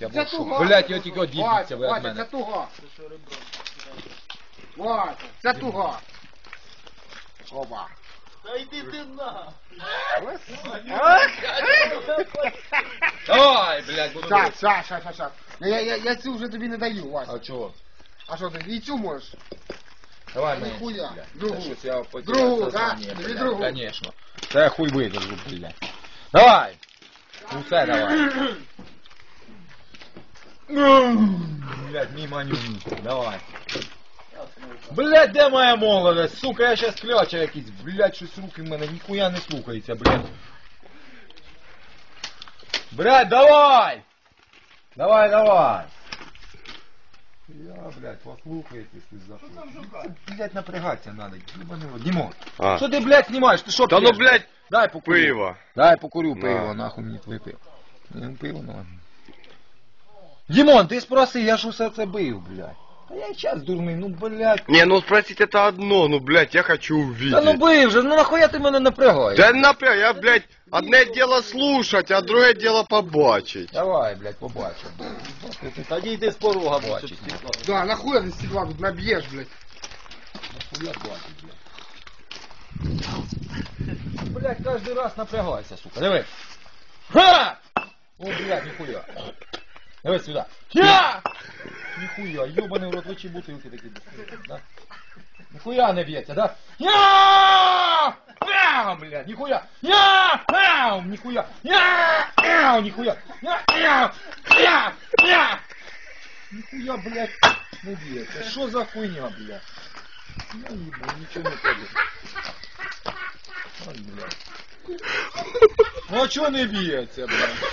або Це що. туга. Блять, його тільки одіб'ється Вася, ви від Вася, це мене. туга. Вася, це туга. Опа. Та йди ти на. Давай, блять, буду Так, дивитися. щас, щас, щас, щас. Я, я, я цю вже тобі не даю, Вася. А чого? А що ти, і цю можеш? Давай Та менше, ніхуя. блядь. Другу. Це щось я потеряв Другу, сознання, да? Тобі блядь, другу. Конечно. Та я хуй видержу, блядь. Давай! Ну це давай. Блядь, мимо нюньки, давай. Блядь, де моя молодость? Сука, я щас кляча якийсь. Блядь, щось руки в мене ніхуя не слухається, блядь. Блядь, давай! Давай, давай! Я, блядь, послухайте, если захочешь. Блядь, напрягаться надо, ебаный рот. Димон, А. что ты, блядь, снимаешь? Ты что Та ну, пьешь, блядь, Дай покурю. пиво. Дай покурю На. пиво, нахуй мені твоє пиво. Ну, пиво, ну ладно. Димон, ти спроси, я ж усе це бив, блядь. А я час дурний, ну, блядь. Не, ну спросить это одно, ну, блядь, я хочу Та ну увидеть. бив же, ну нахуя ти мене напрягаєш? Да напряг, я, блядь, одне дело слушать, а другое дело побачить. Давай, блядь, побачимо. Тоді йди з порога, Бачить. бачить. стекла. Да, нахуя ти стекла тут наб'єш, блядь. Нахуя платить, блядь. Блядь, каждый раз напрягайся, сука. Диви. Ха! О, блядь, нихуя. Давай сюда. Я! Нихуя, ёбаный в рот, лучи бутылки такие. Да? Нихуя не бьется, да? Я! Мяу, блядь, нихуя! Я! Мяу, нихуя! Я! Мяу, нихуя! Я! Мяу! Я! Я! Нихуя, блядь, не бьется. Что за хуйня, блядь? Я ебу, ничего не пойдет. Ой, блядь. Ну а чого не б'ється, блядь?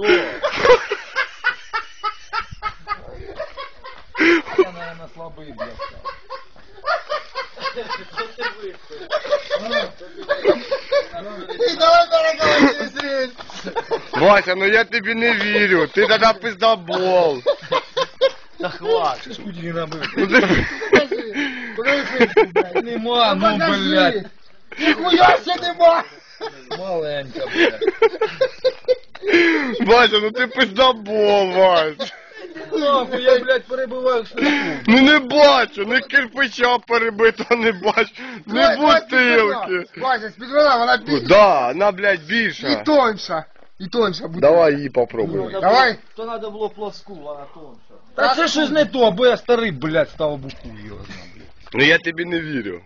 Що? Я, наверное, слабий, блядь. І давай переговорити зрень. Вася, ну я тебе не верю, ты тогда пиздобол. Що ж куди не набив? Ну ты... Покажи. Нема, ну, блядь. Ніхуя ще нема. Маленька, блядь. Вася, ну ти пиздобол, Вась. Нахуй, я, блядь, перебиваю шляху. Ну не бачу, не кирпича перебито не бачу, не бутилки. Вася, спідвела, вона більша. Да, вона, блядь, І більша. тонша. І тонша буде. Давай її попробуй. Давай. То треба було плоску, вона тонша. Та це щось не то, бо я старий, блядь, став буху його. Ну я тобі не вірю.